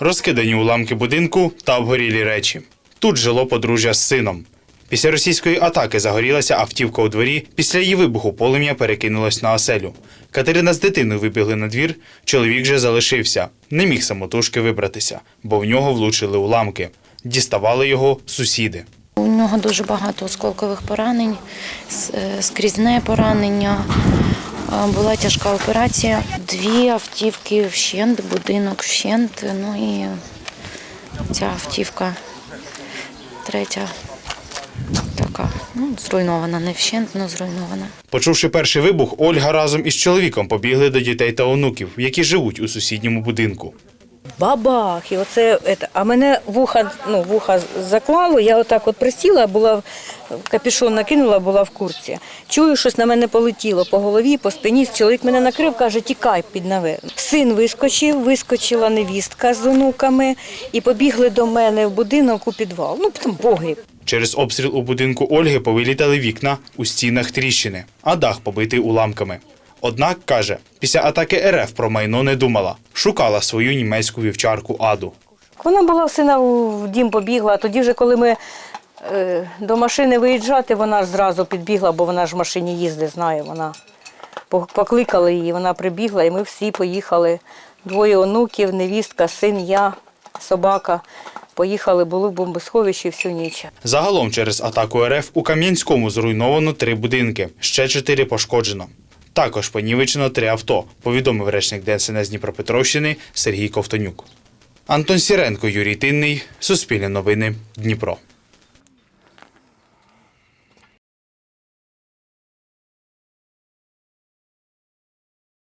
Розкидані уламки будинку та обгорілі речі. Тут жило подружжя з сином. Після російської атаки загорілася автівка у дворі. Після її вибуху полум'я перекинулось на оселю. Катерина з дитиною вибігли на двір. Чоловік же залишився. Не міг самотужки вибратися, бо в нього влучили уламки. Діставали його сусіди. У нього дуже багато осколкових поранень, е, скрізне поранення. Була тяжка операція. Дві автівки вщент, будинок вщент. Ну і ця автівка третя така, ну, зруйнована, не вщент, але зруйнована. Почувши перший вибух, Ольга разом із чоловіком побігли до дітей та онуків, які живуть у сусідньому будинку. Бабах! І оце, а мене вуха, ну, вуха заклало, я отак от присіла, була капюшон накинула, була в курці. Чую, щось на мене полетіло по голові, по спині. Чоловік мене накрив, каже, тікай під наверх. Син вискочив, вискочила невістка з онуками і побігли до мене в будинок у підвал. Ну, там погріб. Через обстріл у будинку Ольги повилітали вікна, у стінах тріщини, а дах побитий уламками. Однак, каже, після атаки РФ про майно не думала, шукала свою німецьку вівчарку Аду. Вона була в сина в дім побігла, а тоді вже коли ми до машини виїжджати, вона ж зразу підбігла, бо вона ж в машині їздить, знає. Вона По- покликали її, вона прибігла, і ми всі поїхали. Двоє онуків, невістка, син, я, собака. Поїхали, були в бомбосховищі всю ніч. Загалом через атаку РФ у Кам'янському зруйновано три будинки, ще чотири пошкоджено. Також понівечено три авто, повідомив речник ДСНС Дніпропетровщини Сергій Ковтонюк. Антон Сіренко, Юрій Тинний, Суспільне новини, Дніпро.